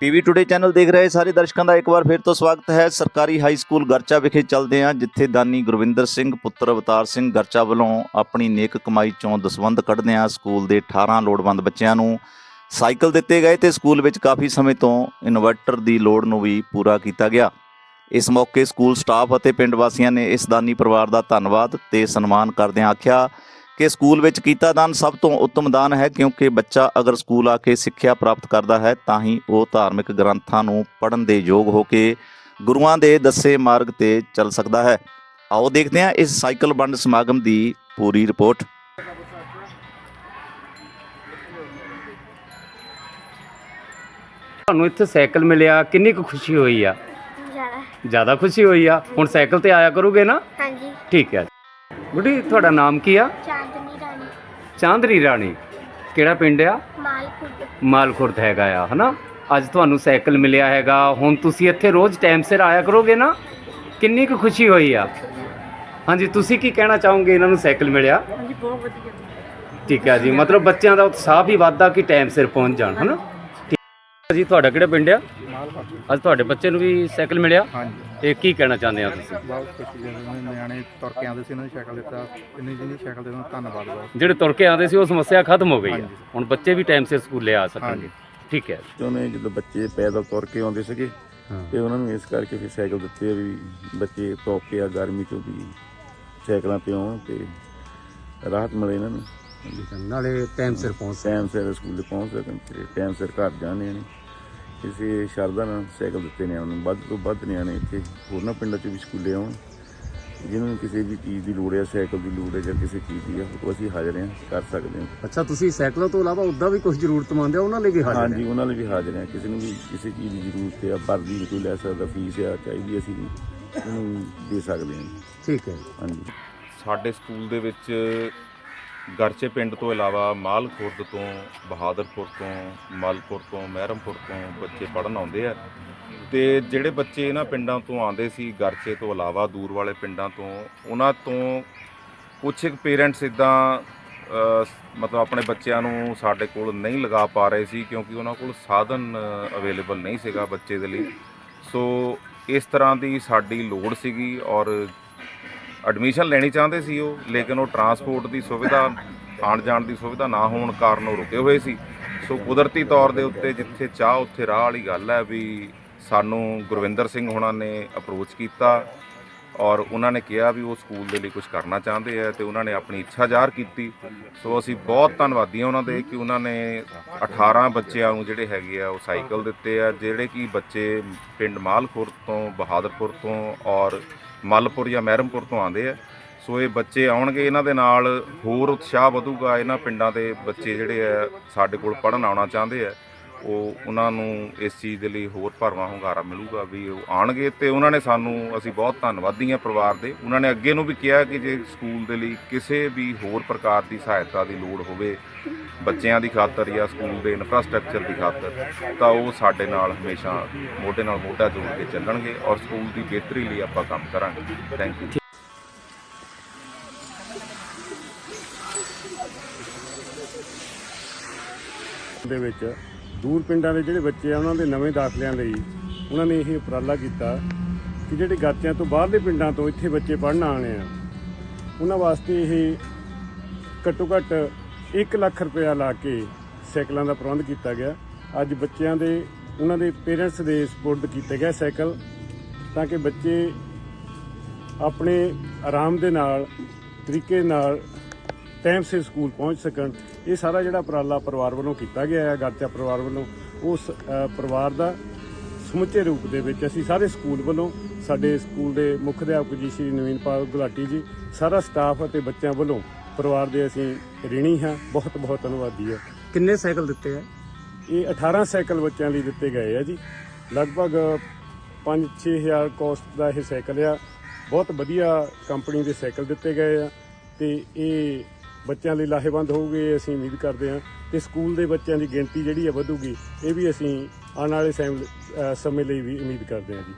TV today channel ਦੇਖ ਰਹੇ ਸਾਰੇ ਦਰਸ਼ਕਾਂ ਦਾ ਇੱਕ ਵਾਰ ਫਿਰ ਤੋਂ ਸਵਾਗਤ ਹੈ। ਸਰਕਾਰੀ ਹਾਈ ਸਕੂਲ ਗਰਚਾ ਵਿਖੇ ਚੱਲਦੇ ਹਾਂ, ਜਿੱਥੇ ਦਾਨੀ ਗੁਰਵਿੰਦਰ ਸਿੰਘ, ਪੁੱਤਰ ਅਵਤਾਰ ਸਿੰਘ ਗਰਚਾ ਵੱਲੋਂ ਆਪਣੀ ਨੇਕ ਕਮਾਈ ਚੋਂ ਦਸਵੰਧ ਕੱਢਦਿਆਂ ਸਕੂਲ ਦੇ 18 ਲੋੜਵੰਦ ਬੱਚਿਆਂ ਨੂੰ ਸਾਈਕਲ ਦਿੱਤੇ ਗਏ ਤੇ ਸਕੂਲ ਵਿੱਚ ਕਾਫੀ ਸਮੇਂ ਤੋਂ ਇਨਵਰਟਰ ਦੀ ਲੋੜ ਨੂੰ ਵੀ ਪੂਰਾ ਕੀਤਾ ਗਿਆ। ਇਸ ਮੌਕੇ ਸਕੂਲ ਸਟਾਫ ਅਤੇ ਪਿੰਡ ਵਾਸੀਆਂ ਨੇ ਇਸ ਦਾਨੀ ਪਰਿਵਾਰ ਦਾ ਧੰਨਵਾਦ ਤੇ ਸਨਮਾਨ ਕਰਦਿਆਂ ਆਖਿਆ ਕਿ ਸਕੂਲ ਵਿੱਚ ਕੀਤਾ ਦਾਨ ਸਭ ਤੋਂ ਉੱਤਮ ਦਾਨ ਹੈ ਕਿਉਂਕਿ ਬੱਚਾ ਅਗਰ ਸਕੂਲ ਆ ਕੇ ਸਿੱਖਿਆ ਪ੍ਰਾਪਤ ਕਰਦਾ ਹੈ ਤਾਂ ਹੀ ਉਹ ਧਾਰਮਿਕ ਗ੍ਰੰਥਾਂ ਨੂੰ ਪੜ੍ਹਨ ਦੇ ਯੋਗ ਹੋ ਕੇ ਗੁਰੂਆਂ ਦੇ ਦੱਸੇ ਮਾਰਗ ਤੇ ਚੱਲ ਸਕਦਾ ਹੈ। ਆਓ ਦੇਖਦੇ ਹਾਂ ਇਸ ਸਾਈਕਲ ਵੰਡ ਸਮਾਗਮ ਦੀ ਪੂਰੀ ਰਿਪੋਰਟ। ਤੁਹਾਨੂੰ ਇੱਥੇ ਸਾਈਕਲ ਮਿਲਿਆ ਕਿੰਨੀ ਕੁ ਖੁਸ਼ੀ ਹੋਈ ਆ? ਜ਼ਿਆਦਾ। ਜ਼ਿਆਦਾ ਖੁਸ਼ੀ ਹੋਈ ਆ? ਹੁਣ ਸਾਈਕਲ ਤੇ ਆਇਆ ਕਰੋਗੇ ਨਾ? ਹਾਂਜੀ। ਠੀਕ ਹੈ। ਗੁੱਡੀ ਤੁਹਾਡਾ ਨਾਮ ਕੀ ਆ? ਚਾਂਦਰੀ ਰਾਣੀ ਕਿਹੜਾ ਪਿੰਡ ਆ? ਮਾਲਕੁੱਟ ਮਾਲਖੁਰਦ ਹੈਗਾ ਆ ਹਨਾ? ਅੱਜ ਤੁਹਾਨੂੰ ਸਾਈਕਲ ਮਿਲਿਆ ਹੈਗਾ ਹੁਣ ਤੁਸੀਂ ਇੱਥੇ ਰੋਜ਼ ਟਾਈਮ ਸਿਰ ਆਇਆ ਕਰੋਗੇ ਨਾ ਕਿੰਨੀ ਕੁ ਖੁਸ਼ੀ ਹੋਈ ਆ? ਹਾਂਜੀ ਤੁਸੀਂ ਕੀ ਕਹਿਣਾ ਚਾਹੋਗੇ ਇਹਨਾਂ ਨੂੰ ਸਾਈਕਲ ਮਿਲਿਆ? ਹਾਂਜੀ ਬਹੁਤ ਵਧੀਆ। ਠੀਕ ਹੈ ਜੀ ਮਤਲਬ ਬੱਚਿਆਂ ਦਾ ਉਤਸ਼ਾਹ ਵੀ ਵੱਧਦਾ ਕਿ ਟਾਈਮ ਸਿਰ ਪਹੁੰਚ ਜਾਣ ਹਨਾ? ਜੀ ਤੁਹਾਡਾ ਕਿਹੜਾ ਪਿੰਡ ਆ? ਅੱਜ ਤੁਹਾਡੇ ਬੱਚੇ ਨੂੰ ਵੀ ਸਾਈਕਲ ਮਿਲਿਆ? ਹਾਂਜੀ। ਇਹ ਕੀ ਕਹਿਣਾ ਚਾਹੁੰਦੇ ਆ ਤੁਸੀਂ? ਬਹੁਤ ਖੁਸ਼ੀ ਦੇ ਉਹਨਾਂ ਨਿਆਣੇ ਤੁਰ ਕੇ ਆਉਂਦੇ ਸੀ ਉਹਨਾਂ ਨੂੰ ਸਾਈਕਲ ਦਿੱਤਾ। ਇੰਨੀ ਜਿੰਨੀ ਸਾਈਕਲ ਦੇ ਉਹਨਾਂ ਧੰਨਵਾਦ ਬਹੁਤ। ਜਿਹੜੇ ਤੁਰ ਕੇ ਆਉਂਦੇ ਸੀ ਉਹ ਸਮੱਸਿਆ ਖਤਮ ਹੋ ਗਈ ਆ। ਹਾਂਜੀ। ਹੁਣ ਬੱਚੇ ਵੀ ਟਾਈਮ ਸਿਰ ਸਕੂਲੇ ਆ ਸਕਣਗੇ। ਹਾਂਜੀ। ਠੀਕ ਹੈ। ਉਹਨੇ ਜਦੋਂ ਬੱਚੇ ਪੈਦਲ ਤੁਰ ਕੇ ਆਉਂਦੇ ਸੀਗੇ ਹਾਂ। ਤੇ ਉਹਨਾਂ ਨੂੰ ਇਸ ਕਰਕੇ ਫਿਰ ਸਾਈਕਲ ਦਿੱਤੇ ਆ ਵੀ ਬੱਚੇ ਧੋਪੇ ਆ ਗਰਮੀ ਚੋਂ ਵੀ ਸਾਈਕਲਾਂ ਤੇ ਆਉਣ ਤੇ ਰਾਹਤ ਮਿਲੇ ਇਹਨਾਂ ਨੂੰ। ਨਾਲੇ ਟਾਈਮ ਸਿਰ ਪਹੁੰਚ ਟਾਈਮ ਸਿਰ ਸਕੂਲ ਪਹੁੰਚ ਸਕਣ ਤੇ ਟਾਈਮ ਸਿਰ ਘਰ ਜਾਣੇ ਨੇ। ਕਿਸੇ ਸ਼ਰਧਾ ਨਾਲ ਸਾਈਕਲ ਦਿੱਤੇ ਨੇ ਉਹਨਾਂ ਨੂੰ। ਵੱਧ ਤੋਂ ਵੱਧ ਨਿਆਣੇ ਇੱਥੇ ਹੋਰਨਾਂ ਪਿੰਡਾਂ 'ਚ ਵੀ ਸਕੂਲੇ ਆਉਣ। ਜਿਹਨਾਂ ਨੂੰ ਕਿਸੇ ਵੀ ਚੀਜ਼ ਦੀ ਲੋੜ ਹੈ ਸਾਈਕਲ ਦੀ ਲੋੜ ਹੈ ਜਾਂ ਕਿਸੇ ਚੀਜ਼ ਦੀ ਆ ਉਹ ਅਸੀਂ ਹਾਜ਼ਰ ਹਾਂ ਕਰ ਸਕਦੇ ਹਾਂ। ਅੱਛਾ ਤੁਸੀਂ ਸਾਈਕਲਾਂ ਤੋਂ ਇਲਾਵਾ ਉਦਾਂ ਵੀ ਕੁਝ ਜ਼ਰੂਰਤਮੰਦ ਆ ਉਹਨਾਂ ਲਈ ਵੀ ਹਾਂਜੀ ਉਹਨਾਂ ਲਈ ਵੀ ਹਾਜ਼ਰ ਹਾਂ। ਕਿਸੇ ਨੂੰ ਵੀ ਕਿਸੇ ਚੀਜ਼ ਦੀ ਜ਼ਰੂਰਤ ਹੈ ਵਰਦੀ ਕੋਈ ਲੈ ਸਕਦਾ ਫੀਸ ਆ ਚਾਹੀਦੀ ਅਸੀਂ ਉਹਨੂੰ ਦੇ ਸਕਦੇ ਹਾਂ। ਠੀਕ ਹੈ ਹਾਂਜੀ। ਸਾਡੇ ਸਕੂਲ ਦੇ ਵਿੱਚ ਗਰਚੇ ਪਿੰਡ ਤੋਂ ਇਲਾਵਾ ਮਾਲ ਖੁਰਦ ਤੋਂ, ਬਹਾਦਰਪੁਰ ਤੋਂ ਮਲਪੁਰ ਤੋਂ, ਮਹਿਰਮਪੁਰ ਤੋਂ ਬੱਚੇ ਪੜਨ ਆਉਂਦੇ ਆ। ਤੇ ਜਿਹੜੇ ਬੱਚੇ ਇਹਨਾਂ ਪਿੰਡਾਂ ਤੋਂ ਆਉਂਦੇ ਸੀ ਗਰਚੇ ਤੋਂ ਇਲਾਵਾ ਦੂਰ ਵਾਲੇ ਪਿੰਡਾਂ ਤੋਂ, ਉਹਨਾਂ ਤੋਂ ਕੁਝ ਇੱਕ ਪੇਰੈਂਟਸ ਇਦਾਂ ਮਤਲਬ ਆਪਣੇ ਬੱਚਿਆਂ ਨੂੰ ਸਾਡੇ ਕੋਲ ਨਹੀਂ ਲਗਾ ਪਾ ਰਹੇ ਸੀ, ਕਿਉਂਕਿ ਉਹਨਾਂ ਕੋਲ ਸਾਧਨ ਅਵੇਲੇਬਲ ਨਹੀਂ ਸੀਗਾ ਬੱਚੇ ਦੇ ਲਈ। ਸੋ ਇਸ ਤਰ੍ਹਾਂ ਦੀ ਸਾਡੀ ਲੋੜ ਸੀਗੀ ਔਰ ਐਡਮਿਸ਼ਨ ਲੈਣੀ ਚਾਹੁੰਦੇ ਸੀ ਉਹ, ਲੇਕਿਨ ਉਹ ਟਰਾਂਸਪੋਰਟ ਦੀ ਸੁਵਿਧਾ, ਆਉਣ ਜਾਣ ਦੀ ਸੁਵਿਧਾ ਨਾ ਹੋਣ ਕਾਰਨ ਉਹ ਰੁਕੇ ਹੋਏ ਸੀ। ਸੋ ਕੁਦਰਤੀ ਤੌਰ ਦੇ ਉੱਤੇ ਜਿੱਥੇ ਚਾਹ, ਉੱਥੇ ਰਾਹ ਵਾਲੀ ਗੱਲ ਹੈ ਵੀ ਸਾਨੂੰ ਗੁਰਵਿੰਦਰ ਸਿੰਘ ਹੁਣਾਂ ਨੇ ਅਪਰੋਚ ਕੀਤਾ। ਔਰ ਉਹਨਾਂ ਨੇ ਕਿਹਾ ਵੀ ਉਹ ਸਕੂਲ ਦੇ ਲਈ ਕੁਝ ਕਰਨਾ ਚਾਹੁੰਦੇ ਆ ਤੇ ਉਹਨਾਂ ਨੇ ਆਪਣੀ ਇੱਛਾ ਜ਼ਾਹਰ ਕੀਤੀ। ਸੋ ਅਸੀਂ ਬਹੁਤ ਧੰਨਵਾਦੀ ਹਾਂ ਉਹਨਾਂ ਦੇ ਕਿ ਉਹਨਾਂ ਨੇ 18 ਬੱਚਿਆਂ ਨੂੰ ਜਿਹੜੇ ਹੈਗੇ ਆ, ਉਹ ਸਾਈਕਲ ਦਿੱਤੇ ਆ, ਜਿਹੜੇ ਕਿ ਬੱਚੇ ਪਿੰਡ ਮਾਲਖੁਰ ਤੋਂ, ਬਹਾਦਰਪੁਰ ਤੋਂ ਔਰ ਮਲਪੁਰ ਜਾਂ ਮਹਿਰਮਪੁਰ ਤੋਂ ਆਉਂਦੇ ਆ। ਸੋ ਇਹ ਬੱਚੇ ਆਉਣਗੇ, ਇਹਨਾਂ ਦੇ ਨਾਲ ਹੋਰ ਉਤਸ਼ਾਹ ਵਧੂਗਾ, ਇਹਨਾਂ ਪਿੰਡਾਂ ਦੇ ਬੱਚੇ ਜਿਹੜੇ ਆ, ਸਾਡੇ ਕੋਲ ਪੜਨ ਆਉਣਾ ਚਾਹੁੰਦੇ ਆ। ਉਹ ਉਹਨਾਂ ਨੂੰ ਇਸ ਚੀਜ਼ ਦੇ ਲਈ ਹੋਰ ਭਰਵਾਂ ਹੁੰਗਾਰਾ ਮਿਲੂਗਾ ਵੀ ਉਹ ਆਣਗੇ ਤੇ ਉਹਨਾਂ ਨੇ ਸਾਨੂੰ, ਅਸੀਂ ਬਹੁਤ ਧੰਨਵਾਦੀ ਹਾਂ ਪਰਿਵਾਰ ਦੇ। ਉਹਨਾਂ ਨੇ ਅੱਗੇ ਨੂੰ ਵੀ ਕਿਹਾ ਕਿ ਜੇ ਸਕੂਲ ਦੇ ਲਈ ਕਿਸੇ ਵੀ ਹੋਰ ਪ੍ਰਕਾਰ ਦੀ ਸਹਾਇਤਾ ਦੀ ਲੋੜ ਹੋਵੇ, ਬੱਚਿਆਂ ਦੀ ਖਾਤਰ ਜਾਂ ਸਕੂਲ ਦੇ ਇਨਫਰਾਸਟ੍ਰਕਚਰ ਦੀ ਖਾਤਰ, ਤਾਂ ਉਹ ਸਾਡੇ ਨਾਲ ਹਮੇਸ਼ਾ ਮੋਢੇ ਨਾਲ ਮੋਢਾ ਜੋੜ ਕੇ ਚੱਲਣਗੇ ਔਰ ਸਕੂਲ ਦੀ ਬਿਹਤਰੀ ਲਈ ਆਪਾਂ ਕੰਮ ਕਰਾਂਗੇ। ਥੈਂਕ ਯੂ ਦੇ ਵਿੱਚ ਦੂਰ ਪਿੰਡਾਂ ਦੇ ਜਿਹੜੇ ਬੱਚੇ ਆ, ਉਹਨਾਂ ਦੇ ਨਵੇਂ ਦਾਖਲਿਆਂ ਲਈ ਉਹਨਾਂ ਨੇ ਇਹ ਉਪਰਾਲਾ ਕੀਤਾ ਕਿ ਜਿਹੜੇ ਗਾਤਿਆਂ ਤੋਂ ਬਾਹਰਲੇ ਪਿੰਡਾਂ ਤੋਂ ਇੱਥੇ ਬੱਚੇ ਪੜ੍ਹਨ ਆਉਣੇ ਆ, ਉਹਨਾਂ ਵਾਸਤੇ ਇਹ ਘੱਟੋ ਘੱਟ 1 ਲੱਖ ਰੁਪਇਆ ਲਾ ਕੇ ਸਾਈਕਲਾਂ ਦਾ ਪ੍ਰਬੰਧ ਕੀਤਾ ਗਿਆ। ਅੱਜ ਬੱਚਿਆਂ ਦੇ, ਉਹਨਾਂ ਦੇ ਪੇਰੈਂਟਸ ਦੇ ਸਪੋਰਟ ਕੀਤੇ ਗਏ ਸਾਈਕਲ ਤਾਂ ਕਿ ਬੱਚੇ ਆਪਣੇ ਆਰਾਮ ਦੇ ਨਾਲ, ਤਰੀਕੇ ਨਾਲ ਟਾਈਮ ਸਿਰ ਸਕੂਲ ਪਹੁੰਚ ਸਕਣ। ਇਹ ਸਾਰਾ ਜਿਹੜਾ ਉਪਰਾਲਾ ਪਰਿਵਾਰ ਵੱਲੋਂ ਕੀਤਾ ਗਿਆ ਹੈ ਗਰਚਾ ਪਰਿਵਾਰ ਵੱਲੋਂ ਉਸ ਪਰਿਵਾਰ ਦਾ ਸਮੁੱਚੇ ਰੂਪ ਦੇ ਵਿੱਚ ਅਸੀਂ ਸਾਰੇ ਸਕੂਲ ਵੱਲੋਂ ਸਾਡੇ ਸਕੂਲ ਦੇ ਮੁੱਖ ਅਧਿਆਪਕ ਜੀ ਸ਼੍ਰੀ ਨਵੀਨਪਾਲ ਗੁਲਾਟੀ ਜੀ ਸਾਰਾ ਸਟਾਫ ਅਤੇ ਬੱਚਿਆਂ ਵੱਲੋਂ ਪਰਿਵਾਰ ਦੇ ਅਸੀਂ ਰਿਣੀ ਹਾਂ। ਬਹੁਤ ਬਹੁਤ ਧੰਨਵਾਦੀ ਹੈ। ਕਿੰਨੇ ਸਾਈਕਲ ਦਿੱਤੇ ਆ? ਇਹ 18 ਸਾਈਕਲ ਬੱਚਿਆਂ ਲਈ ਦਿੱਤੇ ਗਏ ਆ ਜੀ। ਲਗਭਗ 5-6000 ਕੋਸਟ ਦਾ ਇਹ ਸਾਈਕਲ ਆ। ਬਹੁਤ ਵਧੀਆ ਕੰਪਨੀ ਦੇ ਸਾਈਕਲ ਦਿੱਤੇ ਗਏ ਆ ਤੇ ਇਹ ਬੱਚਿਆਂ ਲਈ ਲਾਹੇਵੰਦ ਹੋਊਗੇ, ਇਹ ਅਸੀਂ ਉਮੀਦ ਕਰਦੇ ਹਾਂ। ਤੇ ਸਕੂਲ ਦੇ ਬੱਚਿਆਂ ਦੀ ਗਿਣਤੀ ਜਿਹੜੀ ਆ ਵਧੂਗੀ, ਇਹ ਵੀ ਅਸੀਂ ਆਉਣ ਵਾਲੇ ਸੈਮ- ਸਮੇਂ ਲਈ ਵੀ ਉਮੀਦ ਕਰਦੇ ਹਾਂ ਜੀ।